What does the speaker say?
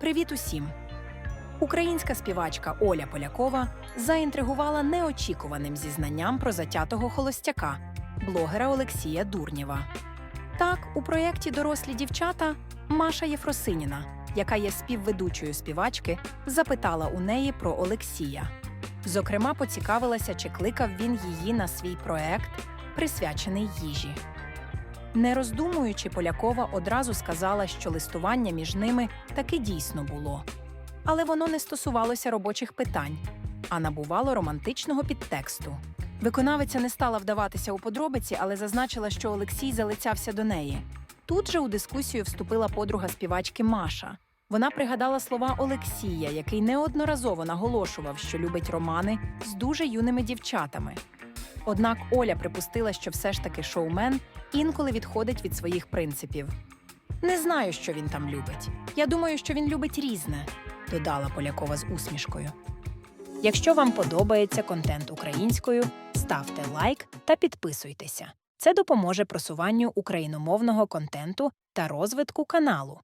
Привіт усім! Українська співачка Оля Полякова заінтригувала неочікуваним зізнанням про затятого холостяка, блогера Олексія Дурнєва. Так, у проєкті Дорослі дівчата Маша Єфросиніна, яка є співведучою співачки, запитала у неї про Олексія. Зокрема, поцікавилася, чи кликав він її на свій проект, присвячений їжі. Не роздумуючи, Полякова одразу сказала, що листування між ними таки дійсно було. Але воно не стосувалося робочих питань, а набувало романтичного підтексту. Виконавиця не стала вдаватися у подробиці, але зазначила, що Олексій залицявся до неї. Тут же у дискусію вступила подруга співачки Маша. Вона пригадала слова Олексія, який неодноразово наголошував, що любить романи з дуже юними дівчатами. Однак Оля припустила, що все ж таки шоумен інколи відходить від своїх принципів. Не знаю, що він там любить. Я думаю, що він любить різне, додала Полякова з усмішкою. Якщо вам подобається контент українською, ставте лайк та підписуйтеся. Це допоможе просуванню україномовного контенту та розвитку каналу.